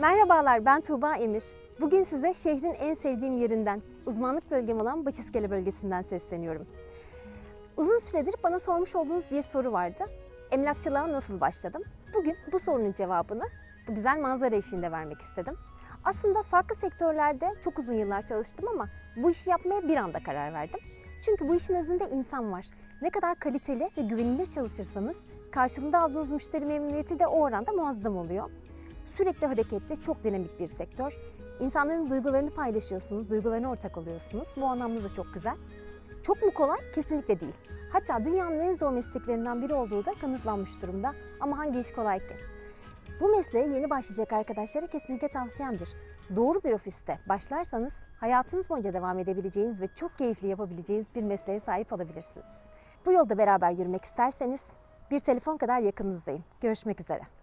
Merhabalar ben Tuğba Emir. Bugün size şehrin en sevdiğim yerinden, uzmanlık bölgem olan Başiskele bölgesinden sesleniyorum. Uzun süredir bana sormuş olduğunuz bir soru vardı. Emlakçılığa nasıl başladım? Bugün bu sorunun cevabını bu güzel manzara eşliğinde vermek istedim. Aslında farklı sektörlerde çok uzun yıllar çalıştım ama bu işi yapmaya bir anda karar verdim. Çünkü bu işin özünde insan var. Ne kadar kaliteli ve güvenilir çalışırsanız karşılığında aldığınız müşteri memnuniyeti de o oranda muazzam oluyor. Sürekli hareketli, çok dinamik bir sektör. İnsanların duygularını paylaşıyorsunuz, duygularına ortak oluyorsunuz. Bu anlamda da çok güzel. Çok mu kolay? Kesinlikle değil. Hatta dünyanın en zor mesleklerinden biri olduğu da kanıtlanmış durumda. Ama hangi iş kolay ki? Bu mesleğe yeni başlayacak arkadaşlara kesinlikle tavsiyemdir. Doğru bir ofiste başlarsanız hayatınız boyunca devam edebileceğiniz ve çok keyifli yapabileceğiniz bir mesleğe sahip olabilirsiniz. Bu yolda beraber yürümek isterseniz bir telefon kadar yakınınızdayım. Görüşmek üzere.